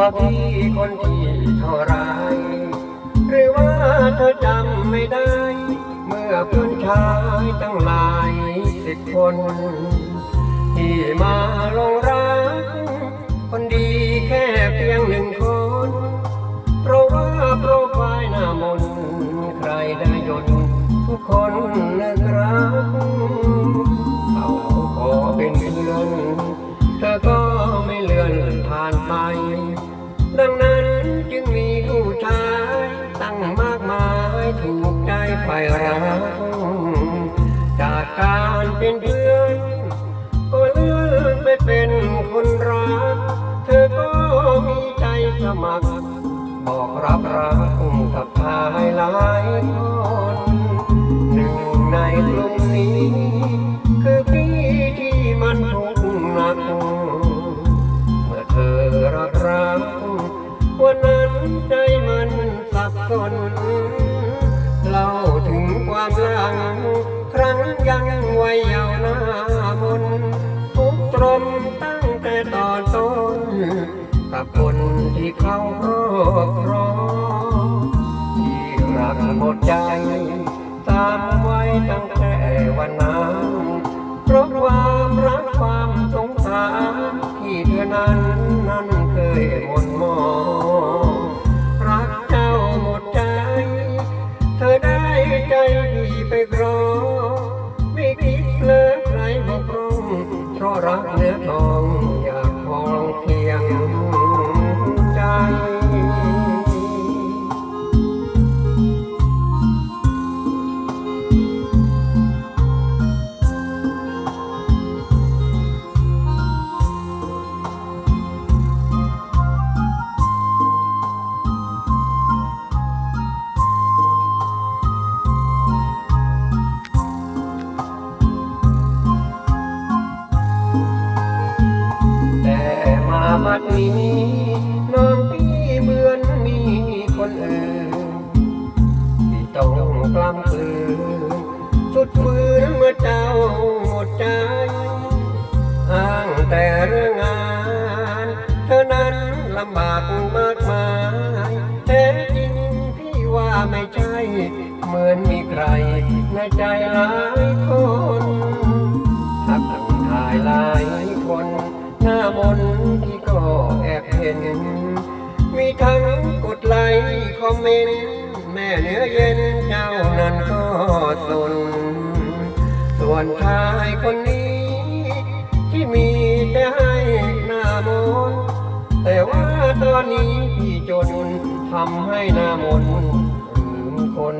่าพี่คนที่เท่าไรหรือว่าเธอจำไม่ได้ เมื่อเพื่อนชายตั้งหลายสิบคน ที่มาลงร เป็นเพื่อนก็เลื่อนไปเป็นคนรัก เธอก็มีใจสมัคร บอกรับรักกับชายหลายคน รั้งยังวัยยาวหน้ามนทุกตรมตั้งแต่ตอนต้นกับคนที่เขาครอบครองที่รักหมดใจ ตามไว้ตั้งแต่วันนั้นเพราะความรักความสงสารที่เธอนั้นนั้นเคยหมนหมองรักเจ้าหมดใจ เธอได้ใจพี่ไปครอง เพราะรักเนื้อทองอยากคองเพียง ดนี้น้องพี่เหมือนมีคนอื่นที่ต้องกล้ำกลืนสุดฝืนเมื่อเจ้าหมดใจ อ้างแต่เรื่องงาน เธอนั้นลำบากมากมายแต่จริงพี่ว่าไม่ใช่ เหมือนมีใครในใจหลายคนทักทั้งทายหลาย นหน้ามนที่ก็แอบเห็น มีทั้งกดไลค์คอมเมนต์แม่เนื้อเย็นเจ้านั้นก็สน ส่วนชายคนนี้ ที่มีแต่ให้หน้ามนแต่ว่าตอนนี้พี่จนทำให้หน้ามนลืมคน